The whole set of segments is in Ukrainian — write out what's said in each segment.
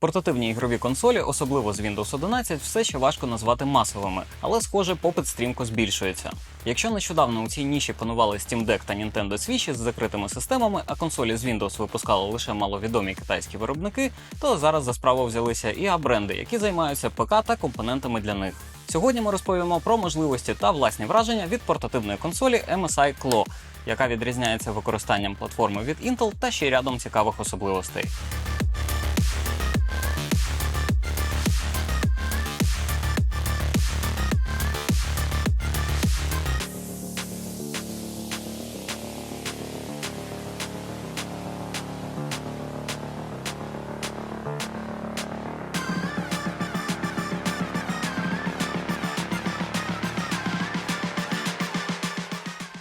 Портативні ігрові консолі, особливо з Windows 11, все ще важко назвати масовими, але схоже, попит стрімко збільшується. Якщо нещодавно у цій ніші панували Steam Deck та Nintendo Switch з закритими системами, а консолі з Windows випускали лише маловідомі китайські виробники, то зараз за справу взялися і А-бренди, які займаються ПК та компонентами для них. Сьогодні ми розповімо про можливості та власні враження від портативної консолі MSI Claw, яка відрізняється використанням платформи від Intel та ще рядом цікавих особливостей.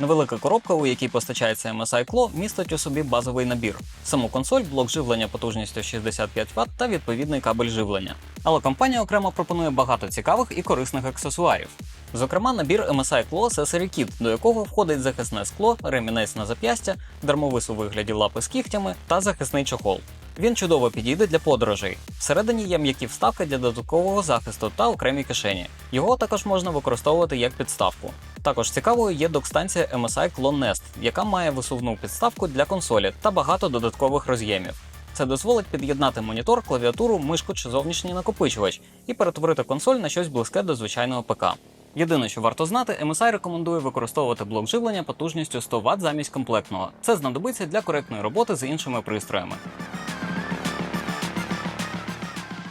Невелика коробка, у якій постачається MSI Claw, містить у собі базовий набір. Саму консоль, блок живлення потужністю 65 Вт та відповідний кабель живлення. Але компанія окремо пропонує багато цікавих і корисних аксесуарів. Зокрема, набір MSI Claw Accessory Kit, до якого входить захисне скло, ремінець на зап'ястя, дармовис у вигляді лапи з кігтями та захисний чохол. Він чудово підійде для подорожей. Всередині є м'які вставки для додаткового захисту та окремі кишені. Його також можна використовувати як підставку. Також цікавою є док-станція MSI Clone Nest, яка має висувну підставку для консолі та багато додаткових роз'ємів. Це дозволить під'єднати монітор, клавіатуру, мишку чи зовнішній накопичувач і перетворити консоль на щось близьке до звичайного ПК. Єдине, що варто знати, MSI рекомендує використовувати блок живлення потужністю 100 Вт замість комплектного. Це знадобиться для коректної роботи з іншими пристроями.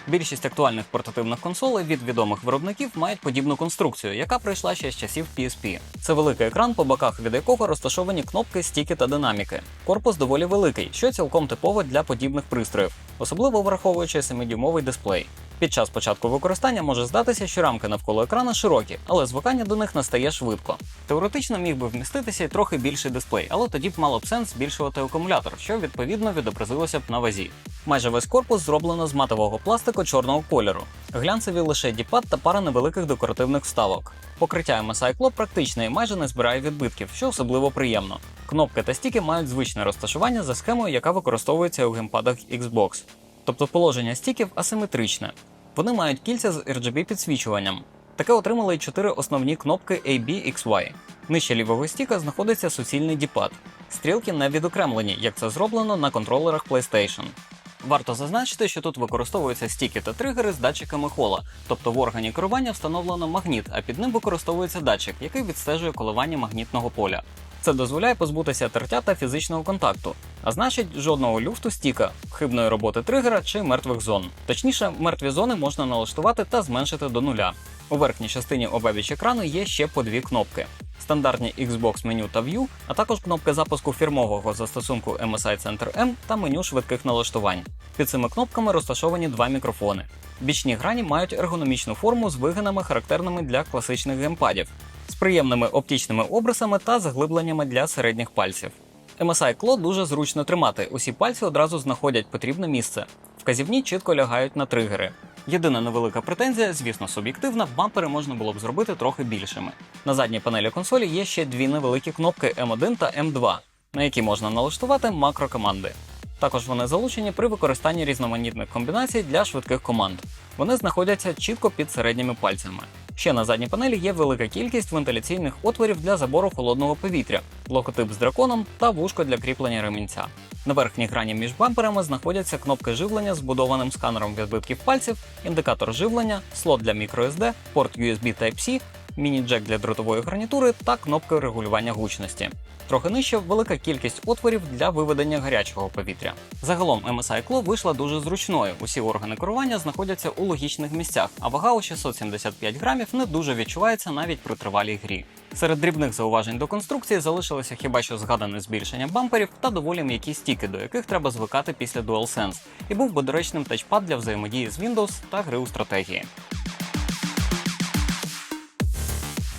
Більшість актуальних портативних консолей від відомих виробників мають подібну конструкцію, яка прийшла ще з часів PSP. Це великий екран, по боках від якого розташовані кнопки, стіки та динаміки. Корпус доволі великий, що цілком типово для подібних пристроїв, особливо враховуючи 7-дюймовий дисплей. Під час початку використання може здатися, що рамки навколо екрана широкі, але звикання до них настає швидко. Теоретично міг би вміститися й трохи більший дисплей, але тоді б мало б сенс збільшувати акумулятор, що відповідно відобразилося б на вазі. Майже весь корпус зроблено з матового пластику чорного кольору. Глянцеві лише діпад та пара невеликих декоративних вставок. Покриття MSI Claw практичне і майже не збирає відбитків, що особливо приємно. Кнопки та стіки мають звичне розташування за схемою, яка використовується у геймпадах Xbox. Тобто положення стіків асиметричне. Вони мають кільця з RGB підсвічуванням. Таке отримали й чотири основні кнопки AB XY. Нижче лівого стіка знаходиться суцільний діпад. Стрілки не відокремлені, як це зроблено на контролерах PlayStation. Варто зазначити, що тут використовуються стіки та тригери з датчиками хола, тобто в органі керування встановлено магніт, а під ним використовується датчик, який відстежує коливання магнітного поля. Це дозволяє позбутися тертя та фізичного контакту, а значить, жодного люфту стіка, хибної роботи тригера чи мертвих зон. Точніше, мертві зони можна налаштувати та зменшити до нуля. У верхній частині обабіч екрану є ще по дві кнопки: стандартні Xbox меню та View, а також кнопки запуску фірмового застосунку MSI Center M та меню швидких налаштувань. Під цими кнопками розташовані два мікрофони. Бічні грані мають ергономічну форму з вигинами, характерними для класичних геймпадів, з приємними оптичними обрисами та заглибленнями для середніх пальців. MSI Claw дуже зручно тримати. Усі пальці одразу знаходять потрібне місце. Вказівні чітко лягають на тригери. Єдина невелика претензія, звісно, суб'єктивна, бампери можна було б зробити трохи більшими. На задній панелі консолі є ще дві невеликі кнопки M1 та M2, на які можна налаштувати макрокоманди. Також вони залучені при використанні різноманітних комбінацій для швидких команд. Вони знаходяться чітко під середніми пальцями. Ще на задній панелі є велика кількість вентиляційних отворів для забору холодного повітря, логотип з драконом та вушко для кріплення ремінця. На верхній грані між бамперами знаходяться кнопки живлення з будованим сканером відбитків пальців, індикатор живлення, слот для microSD, порт USB Type-C, міні-джек для дротової гарнітури та кнопки регулювання гучності. Трохи нижче велика кількість отворів для виведення гарячого повітря. Загалом MSI Claw вийшла дуже зручною. Усі органи керування знаходяться у логічних місцях, а вага у 675 грамів не дуже відчувається навіть при тривалій грі. Серед дрібних зауважень до конструкції залишилося хіба що згадане збільшення бамперів та доволі м'які стіки, до яких треба звикати після DualSense, і був би доречним тачпад для взаємодії з Windows та гри у стратегії.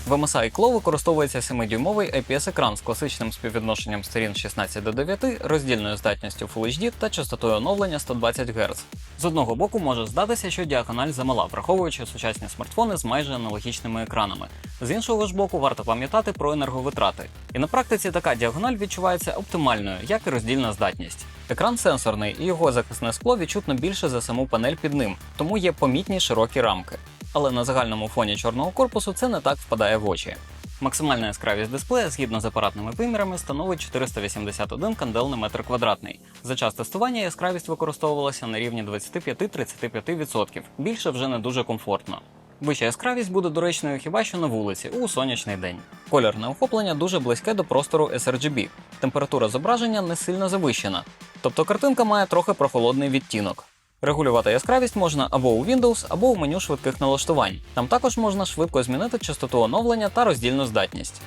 В MSI Claw використовується 7-дюймовий IPS-екран з класичним співвідношенням сторін 16 до 9, роздільною здатністю Full HD та частотою оновлення 120 Гц. З одного боку може здатися, що діагональ замала, враховуючи сучасні смартфони з майже аналогічними екранами. З іншого ж боку, варто пам'ятати про енерговитрати. І на практиці така діагональ відчувається оптимальною, як і роздільна здатність. Екран сенсорний і його захисне скло відчутно більше за саму панель під ним, тому є помітні широкі рамки. Але на загальному фоні чорного корпусу це не так впадає в очі. Максимальна яскравість дисплея згідно з апаратними вимірами становить 481 кандел на метр квадратний. За час тестування яскравість використовувалася на рівні 25-35%. Більше вже не дуже комфортно. Вища яскравість буде доречною хіба що на вулиці у сонячний день. Кольорне охоплення дуже близьке до простору sRGB. Температура зображення не сильно завищена, тобто картинка має трохи прохолодний відтінок. Регулювати яскравість можна або у Windows, або у меню швидких налаштувань. Там також можна швидко змінити частоту оновлення та роздільну здатність.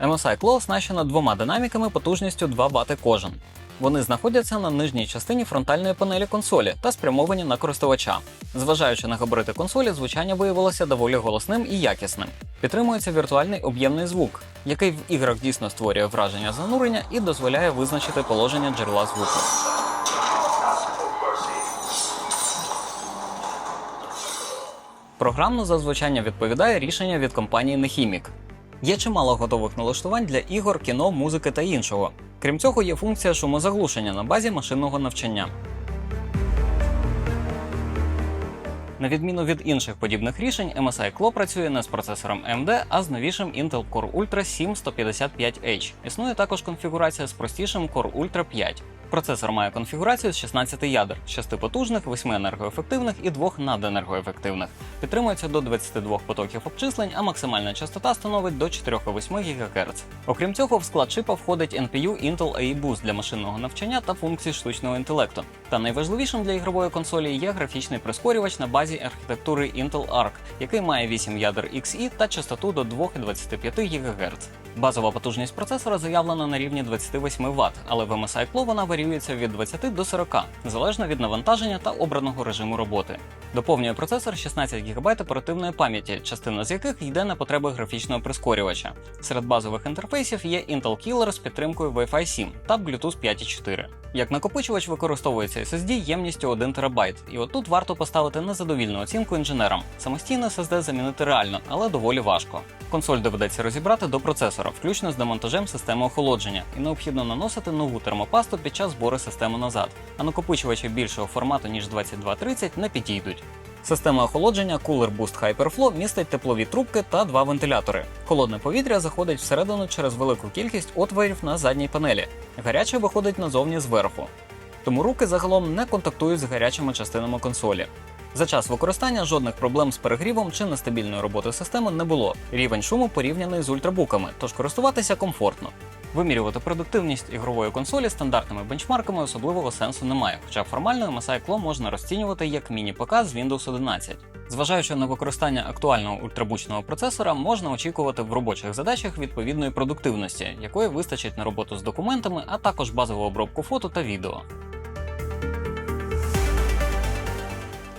MSI Claw оснащена двома динаміками потужністю 2 Вт кожен. Вони знаходяться на нижній частині фронтальної панелі консолі та спрямовані на користувача. Зважаючи на габарити консолі, звучання виявилося доволі голосним і якісним. Підтримується віртуальний об'ємний звук, який в іграх дійсно створює враження занурення і дозволяє визначити положення джерела звуку. Програмно за відповідає рішення від компанії Nechimic. Є чимало готових налаштувань для ігор, кіно, музики та іншого. Крім цього, є функція шумозаглушення на базі машинного навчання. На відміну від інших подібних рішень, MSI Claw працює не з процесором AMD, а з новішим Intel Core Ultra 7155H. Існує також конфігурація з простішим Core Ultra 5. Процесор має конфігурацію з 16 ядер, 6 потужних, 8 енергоефективних і 2 наденергоефективних. Підтримується до 22 потоків обчислень, а максимальна частота становить до 4,8 ГГц. Окрім цього, в склад чипа входить NPU Intel AI Boost для машинного навчання та функцій штучного інтелекту. Та найважливішим для ігрової консолі є графічний прискорювач на базі архітектури Intel Arc, який має 8 ядер XE та частоту до 2,25 ГГц. Базова потужність процесора заявлена на рівні 28 Вт, але в MSI Pro вона варіюється від 20 до 40, залежно від навантаження та обраного режиму роботи. Доповнює процесор 16 ГБ оперативної пам'яті, частина з яких йде на потреби графічного прискорювача. Серед базових інтерфейсів є Intel Killer з підтримкою Wi-Fi 7 та Bluetooth 5.4. Як накопичувач використовується SSD ємністю 1 ТБ, і отут варто поставити незадовільну оцінку інженерам. Самостійно SSD замінити реально, але доволі важко. Консоль доведеться розібрати до процесора, включно з демонтажем системи охолодження, і необхідно наносити нову термопасту під час збору системи назад. А накопичувачі більшого формату ніж 2230 не підійдуть. Система охолодження Cooler Boost Hyperflow містить теплові трубки та два вентилятори. Холодне повітря заходить всередину через велику кількість отворів на задній панелі. Гаряче виходить назовні зверху. Тому руки загалом не контактують з гарячими частинами консолі. За час використання жодних проблем з перегрівом чи нестабільною роботою системи не було. Рівень шуму порівняний з ультрабуками, тож користуватися комфортно. Вимірювати продуктивність ігрової консолі стандартними бенчмарками особливого сенсу немає, хоча формально MSI Claw можна розцінювати як міні-ПК з Windows 11. Зважаючи на використання актуального ультрабучного процесора, можна очікувати в робочих задачах відповідної продуктивності, якої вистачить на роботу з документами, а також базову обробку фото та відео.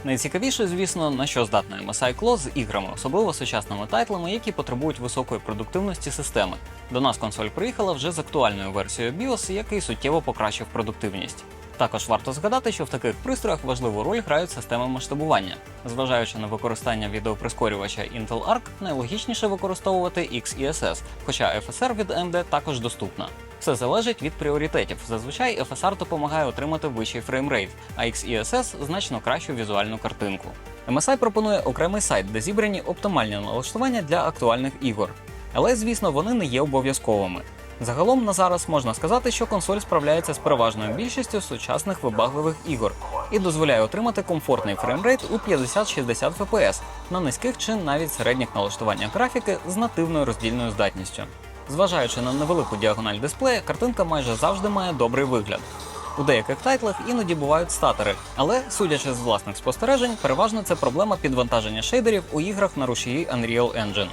Найцікавіше, звісно, на що здатна MSI Claw з іграми, особливо сучасними тайтлами, які потребують високої продуктивності системи. До нас консоль приїхала вже з актуальною версією BIOS, який суттєво покращив продуктивність. Також варто згадати, що в таких пристроях важливу роль грають системи масштабування. Зважаючи на використання відеоприскорювача Intel Arc, найлогічніше використовувати XeSS, хоча FSR від AMD також доступна. Все залежить від пріоритетів. Зазвичай FSR допомагає отримати вищий фреймрейт, а XeSS значно кращу візуальну картинку. MSI пропонує окремий сайт, де зібрані оптимальні налаштування для актуальних ігор. Але, звісно, вони не є обов'язковими. Загалом на зараз можна сказати, що консоль справляється з переважною більшістю сучасних вибагливих ігор і дозволяє отримати комфортний фреймрейт у 50-60 FPS на низьких чи навіть середніх налаштуваннях графіки з нативною роздільною здатністю. Зважаючи на невелику діагональ дисплея, картинка майже завжди має добрий вигляд. У деяких тайтлах іноді бувають статери, але, судячи з власних спостережень, переважно це проблема підвантаження шейдерів у іграх на рушії Unreal Engine.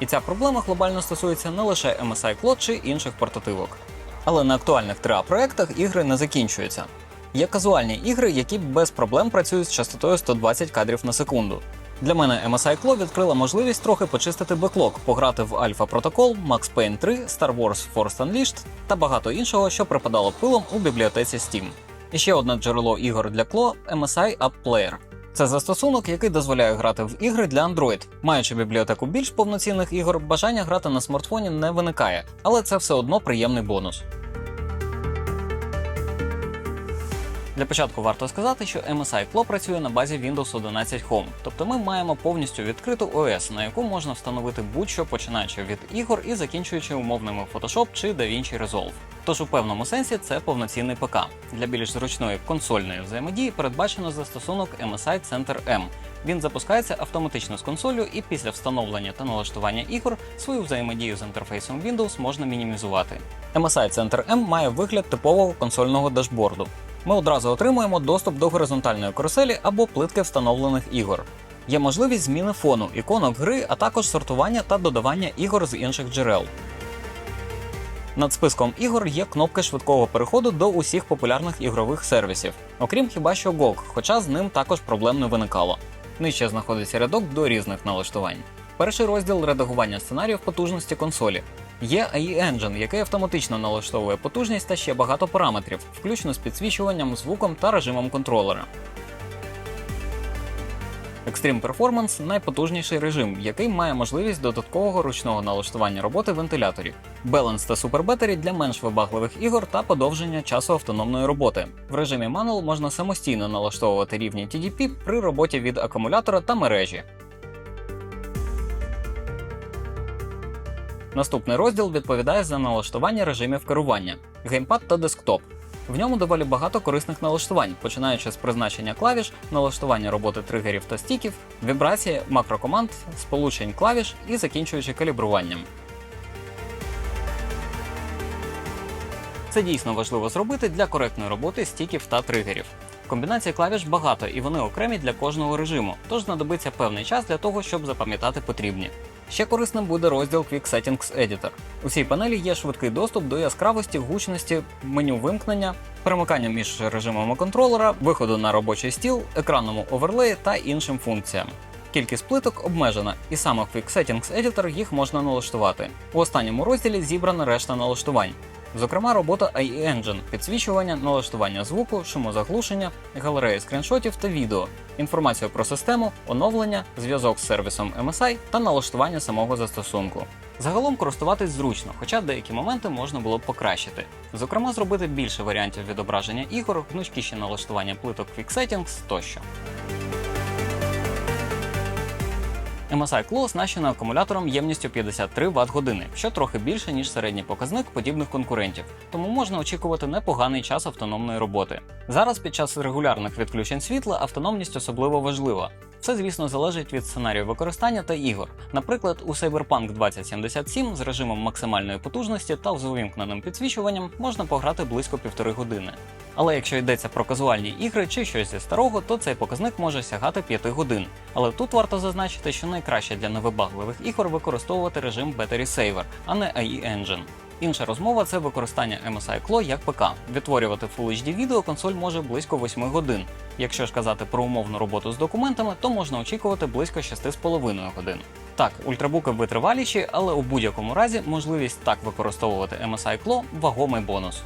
І ця проблема глобально стосується не лише MSI Cloud чи інших портативок. Але на актуальних 3А проектах ігри не закінчуються. Є казуальні ігри, які без проблем працюють з частотою 120 кадрів на секунду. Для мене MSI Claw відкрила можливість трохи почистити беклог, пограти в Alpha Protocol, Max Payne 3, Star Wars Force Unleashed та багато іншого, що припадало пилом у бібліотеці Steam. І ще одне джерело ігор для Claw – MSI App Player. Це застосунок, який дозволяє грати в ігри для Android. Маючи бібліотеку більш повноцінних ігор, бажання грати на смартфоні не виникає, але це все одно приємний бонус. Для початку варто сказати, що MSI Claw працює на базі Windows 11 Home, тобто ми маємо повністю відкриту ОС, на яку можна встановити будь-що починаючи від ігор і закінчуючи умовними Photoshop чи DaVinci Resolve. Тож у певному сенсі це повноцінний ПК. Для більш зручної консольної взаємодії передбачено застосунок MSI Center M. Він запускається автоматично з консолю, і після встановлення та налаштування ігор свою взаємодію з інтерфейсом Windows можна мінімізувати. MSI Center M має вигляд типового консольного дашборду. Ми одразу отримуємо доступ до горизонтальної каруселі або плитки встановлених ігор. Є можливість зміни фону, іконок гри, а також сортування та додавання ігор з інших джерел. Над списком ігор є кнопки швидкого переходу до усіх популярних ігрових сервісів, окрім хіба що GOG, хоча з ним також проблем не виникало. Нижче знаходиться рядок до різних налаштувань. Перший розділ редагування сценаріїв потужності консолі. Є AI Engine, який автоматично налаштовує потужність та ще багато параметрів, включно з підсвічуванням, звуком та режимом контролера. Extreme Performance найпотужніший режим, який має можливість додаткового ручного налаштування роботи вентиляторів. Balance та Super Battery для менш вибагливих ігор та подовження часу автономної роботи. В режимі Manual можна самостійно налаштовувати рівні TDP при роботі від акумулятора та мережі. Наступний розділ відповідає за налаштування режимів керування, геймпад та десктоп. В ньому доволі багато корисних налаштувань, починаючи з призначення клавіш, налаштування роботи тригерів та стіків, вібрації, макрокоманд, сполучень клавіш і закінчуючи калібруванням. Це дійсно важливо зробити для коректної роботи стіків та тригерів. Комбінацій клавіш багато і вони окремі для кожного режиму, тож знадобиться певний час для того, щоб запам'ятати потрібні. Ще корисним буде розділ Quick Settings Editor. У цій панелі є швидкий доступ до яскравості, гучності, меню вимкнення, перемикання між режимами контролера, виходу на робочий стіл, екранному оверлеї та іншим функціям. Кількість плиток обмежена, і саме Quick Settings Editor їх можна налаштувати. У останньому розділі зібрана решта налаштувань. Зокрема, робота AI Engine, підсвічування, налаштування звуку, шумозаглушення, галереї скріншотів та відео, інформацію про систему, оновлення, зв'язок з сервісом MSI та налаштування самого застосунку. Загалом користуватись зручно, хоча деякі моменти можна було б покращити. Зокрема, зробити більше варіантів відображення ігор, гнучкіші налаштування плиток Quick Settings тощо. MSI Clue оснащена акумулятором ємністю 53 Вт години, що трохи більше, ніж середній показник подібних конкурентів, тому можна очікувати непоганий час автономної роботи. Зараз під час регулярних відключень світла автономність особливо важлива. Це, звісно, залежить від сценарію використання та ігор. Наприклад, у Cyberpunk 2077 з режимом максимальної потужності та з увімкненим підсвічуванням можна пограти близько півтори години. Але якщо йдеться про казуальні ігри чи щось зі старого, то цей показник може сягати 5 годин. Але тут варто зазначити, що найкраще для невибагливих ігор використовувати режим Battery Saver, а не AI Engine. Інша розмова це використання MSI Claw як ПК. Відтворювати Full HD відео консоль може близько 8 годин. Якщо ж казати про умовну роботу з документами, то можна очікувати близько 6,5 годин. Так, ультрабуки витриваліші, але у будь-якому разі можливість так використовувати MSI Claw – вагомий бонус.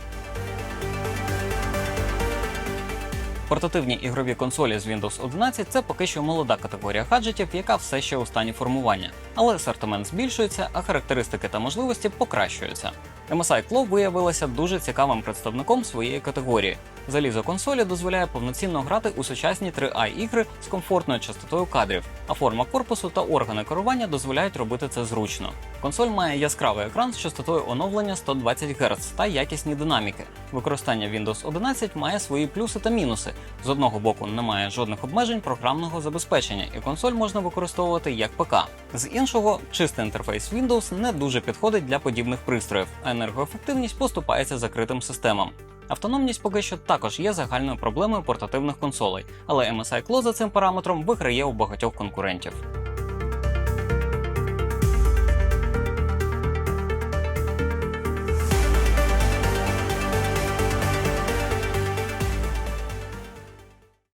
Портативні ігрові консолі з Windows 11 це поки що молода категорія гаджетів, яка все ще у стані формування. Але асортимент збільшується, а характеристики та можливості покращуються. MSI Claw виявилася дуже цікавим представником своєї категорії. Залізо консолі дозволяє повноцінно грати у сучасні 3i ігри з комфортною частотою кадрів, а форма корпусу та органи керування дозволяють робити це зручно. Консоль має яскравий екран з частотою оновлення 120 Гц та якісні динаміки. Використання Windows 11 має свої плюси та мінуси. З одного боку, немає жодних обмежень програмного забезпечення, і консоль можна використовувати як ПК. З іншого, чистий інтерфейс Windows не дуже підходить для подібних пристроїв, а енергоефективність поступається закритим системам. Автономність поки що також є загальною проблемою портативних консолей, але MSI Claw за цим параметром виграє у багатьох конкурентів.